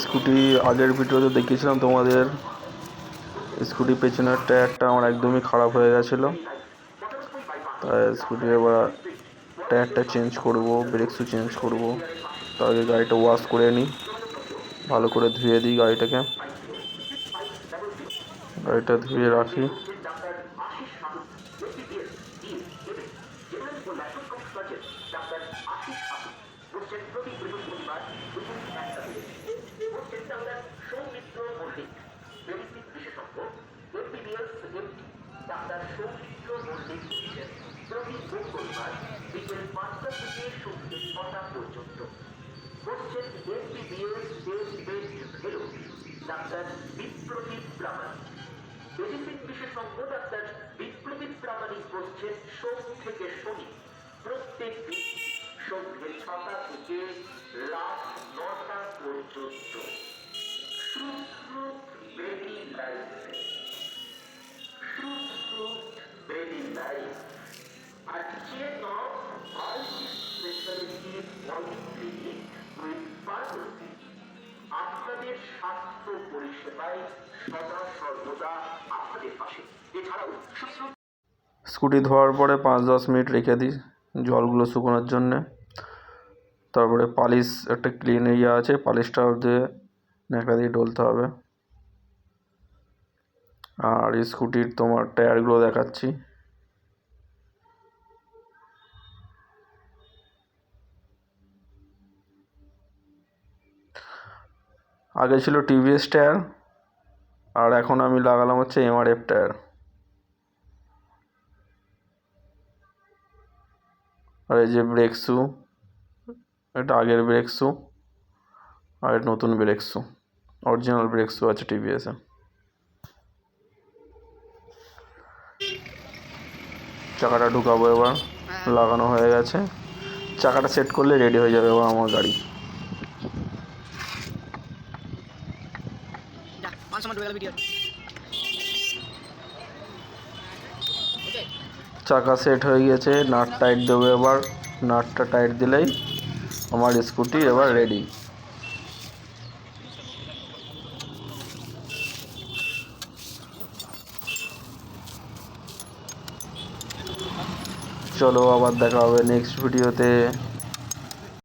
Scooty, আগের ভিডিওতে দেখিয়েছিলাম তোমাদের। স্কুটি পেছনের টায়ারটা আমার একদমই খারাপ হয়ে গেছিল। তাই স্কুটি এবার টায়ারটা চেঞ্জ করব ব্রেক শু চেঞ্জ করব। তার আগে গাড়িটা ওয়াশ করে নিই ভালো করে ধুয়ে দিই গাড়িটাকে। গাড়িটা ধুয়ে রাখি। ডাক্তার বিপ্লবী প্রামাণিক মেডিসিন বিশেষজ্ঞ ডাক্তার বিপ্লবী প্রামাণিক বলছেন সোম থেকে শনি প্রত্যেক দিন সন্ধ্যে ছটা থেকে রাত নটা পর্যন্ত সুশ্রুত বেবি লাইফ আপনাদের স্বাস্থ্য পরিষেবায় সদা সর্বদা আপনাদের পাশে এছাড়াও স্কুটি ধোয়ার পরে পাঁচ দশ মিনিট রেখে দিই জলগুলো শুকোনোর জন্যে। তারপরে পালিশ, একটা ক্লিন এরিয়া আছে পালিশটা দিয়ে ন্যাকড়া দিয়ে ডলতে হবে। আর স্কুটির তোমার টায়ারগুলো দেখাচ্ছি। আগে ছিল টিভিএস টায়ার, আর এখন আমি লাগালাম হচ্ছে এমআরএফ টায়ার। আর এই যে ব্রেক শু, এটা আগের ব্রেক শু, আর নতুন brake shoe, original brake shoe আছে টিভিএসে। চাকাটা ঢুকাবো এবার, লাগানো হয়ে গেছে। চাকাটা সেট করলে রেডি হয়ে যাবে এবার আমার গাড়ি। মান সম্মান ঢুকে গেল ভিডিও চাকা সেট হয়ে গিয়েছে নাট টাইট দেবো এবার। নাটটা টাইট দিলেই আমার স্কুটি এবার রেডি চলো আবার দেখা হবে নেক্সট ভিডিওতে